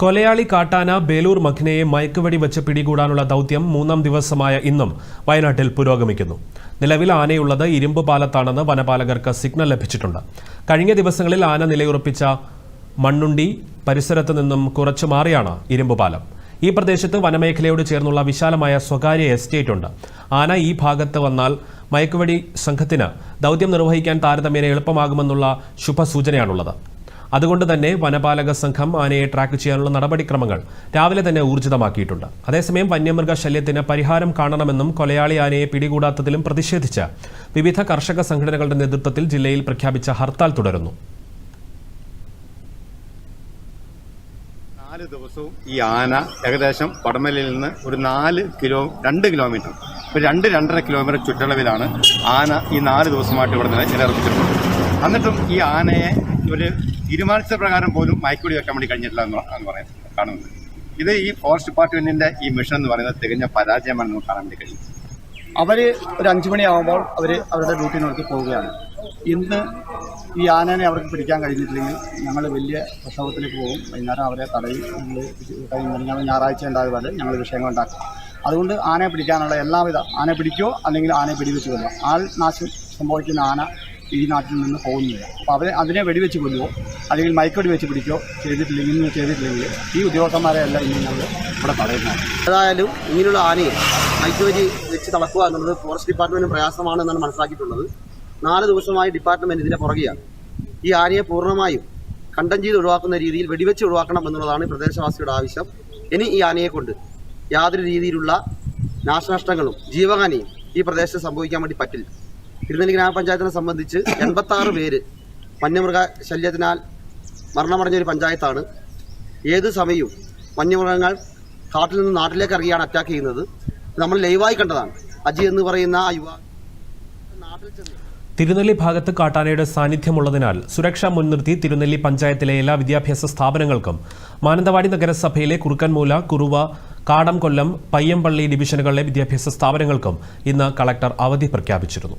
കൊലയാളി കാട്ടാന ബേലൂർ മഖ്നയെ മയക്കുവെടി വെച്ച് പിടികൂടാനുള്ള ദൗത്യം മൂന്നാം ദിവസമായ ഇന്നും വയനാട്ടിൽ പുരോഗമിക്കുന്നു. നിലവിൽ ആനയുള്ളത് ഇരുമ്പ് പാലത്താണെന്ന് വനപാലകർക്ക് സിഗ്നൽ ലഭിച്ചിട്ടുണ്ട്. കഴിഞ്ഞ ദിവസങ്ങളിൽ ആന നിലയുറപ്പിച്ച മണ്ണുണ്ടി പരിസരത്ത് നിന്നും കുറച്ചു മാറിയാണ് ഇരുമ്പ് പാലം. ഈ പ്രദേശത്ത് വനമേഖലയോട് ചേർന്നുള്ള വിശാലമായ സ്വകാര്യ എസ്റ്റേറ്റ് ഉണ്ട്. ആന ഈ ഭാഗത്ത് വന്നാൽ മയക്കുവെടി സംഘത്തിന് ദൗത്യം നിർവഹിക്കാൻ താരതമ്യേന എളുപ്പമാകുമെന്നുള്ള ശുഭസൂചനയാണുള്ളത്. അതുകൊണ്ട് തന്നെ വനപാലക സംഘം ആനയെ ട്രാക്ക് ചെയ്യാനുള്ള നടപടിക്രമങ്ങൾ രാവിലെ തന്നെ ഊർജിതമാക്കിയിട്ടുണ്ട്. അതേസമയം വന്യമൃഗ ശല്യത്തിന് പരിഹാരം കാണണമെന്നും കൊലയാളി ആനയെ പിടികൂടാത്തതിലും പ്രതിഷേധിച്ച് വിവിധ കർഷക സംഘടനകളുടെ നേതൃത്വത്തിൽ ജില്ലയിൽ പ്രഖ്യാപിച്ച ഹർത്താൽ തുടരുന്നു. നാല് ദിവസവും ഈ ആന ഏകദേശം പടമലയിൽ നിന്ന് ഒരു നാല് കിലോ രണ്ട് കിലോമീറ്റർ ഒരു രണ്ട് രണ്ടര കിലോമീറ്റർ ചുറ്റളവിലാണ് ആന ഈ നാല് ദിവസമായിട്ട് ഇവിടെ നിലനിർത്തിച്ചിട്ടുള്ളത് എന്നിട്ടും ഈ ആനയെ ഇവർ തീരുമാനിച്ച പ്രകാരം പോലും മയക്കുടി വെക്കാൻ വേണ്ടി കഴിഞ്ഞിട്ടില്ല എന്ന് പറയുന്നത് കാണുന്നത്. ഇത് ഈ ഫോറസ്റ്റ് ഡിപ്പാർട്ട്മെന്റിന്റെ ഈ മിഷൻ എന്ന് പറയുന്നത് തികഞ്ഞ പരാജയമാണ് നമുക്ക് കാണാൻ വേണ്ടി കഴിയും. അവർ ഒരു അഞ്ചു മണിയാകുമ്പോൾ അവർ അവരുടെ ഡ്യൂട്ടി പോവുകയാണ്. ഇന്ന് ഈ ആനനെ അവർക്ക് പിടിക്കാൻ കഴിഞ്ഞിട്ടില്ലെങ്കിൽ ഞങ്ങൾ വലിയ പ്രസവത്തിലേക്ക് പോകും. വൈകുന്നേരം അവരെ തടയും. ഞങ്ങൾ കഴിഞ്ഞാൽ ഞായറാഴ്ച ഉണ്ടായതുപോലെ ഞങ്ങൾ വിഷയങ്ങൾ ഉണ്ടാക്കും. അതുകൊണ്ട് ആനയെ പിടിക്കാനുള്ള എല്ലാവിധ ആനയെ പിടിക്കോ അല്ലെങ്കിൽ ആനയെ പിടിവെച്ച് കൊല്ലോ ആൾ നാശം സംഭവിക്കുന്ന ആന ഈ നാട്ടിൽ നിന്ന് പോകുന്നില്ല. അപ്പോൾ അവരെ അതിനെ വെടിവെച്ച് കൊല്ലുവോ? അല്ലെങ്കിൽ മയക്കടി വെച്ച് പിടിക്കോ? ചെയ്തിട്ടില്ലെങ്കിൽ ഇന്ന് ചെയ്തിട്ടില്ലെങ്കിൽ ഈ ഉദ്യോഗസ്ഥന്മാരെ എല്ലാം ഇനി ഞങ്ങൾ ഇവിടെ തടയുന്നതാണ്. ഏതായാലും ഇങ്ങനെയുള്ള ആനയെ മൈക്കോടി വെച്ച് തളക്കുക എന്നുള്ളത് ഫോറസ്റ്റ് ഡിപ്പാർട്ട്മെന്റിന് പ്രയാസമാണ് എന്നാണ് മനസ്സിലാക്കിയിട്ടുള്ളത്. നാല് ദിവസമായി ഡിപ്പാർട്ട്മെന്റ് ഇതിന്റെ പുറകെയാണ്. ഈ ആനയെ പൂർണമായും കണ്ടം ചെയ്ത് ഒഴിവാക്കുന്ന രീതിയിൽ വെടിവെച്ച് ഒഴിവാക്കണം എന്നുള്ളതാണ് പ്രദേശവാസിയുടെ ആവശ്യം. ഇനി ഈ ആനയെ കൊണ്ട് യാതൊരു രീതിയിലുള്ള നാശനഷ്ടങ്ങളും ജീവഹാനിയും ഈ പ്രദേശത്ത് സംഭവിക്കാൻ വേണ്ടി പറ്റില്ല. തിരുനെല്ലി ഗ്രാമപഞ്ചായത്തിനെ സംബന്ധിച്ച് എൺപത്തി ആറ് പേര് വന്യമൃഗ ശല്യത്തിനാൽ മരണമടഞ്ഞ ഒരു പഞ്ചായത്താണ്. ഏത് സമയവും വന്യമൃഗങ്ങൾ കാട്ടിൽ നിന്ന് നാട്ടിലേക്ക് ഇറങ്ങിയാണ് അറ്റാക്ക് ചെയ്യുന്നത്. നമ്മൾ ലൈവായി കണ്ടതാണ്. അജി എന്ന് പറയുന്ന ആ യുവാ നാട്ടിൽ തിരുനെല്ലി ഭാഗത്ത് കാട്ടാനയുടെ സാന്നിധ്യമുള്ളതിനാൽ സുരക്ഷ മുൻനിർത്തി തിരുനെല്ലി പഞ്ചായത്തിലെ എല്ലാ വിദ്യാഭ്യാസ സ്ഥാപനങ്ങൾക്കും മാനന്തവാടി നഗരസഭയിലെ കുറുക്കൻമൂല കുറുവ കാടംകൊല്ലം പയ്യമ്പള്ളി ഡിവിഷനുകളിലെ വിദ്യാഭ്യാസ സ്ഥാപനങ്ങൾക്കും ഇന്ന് കളക്ടർ അവധി പ്രഖ്യാപിച്ചിരുന്നു.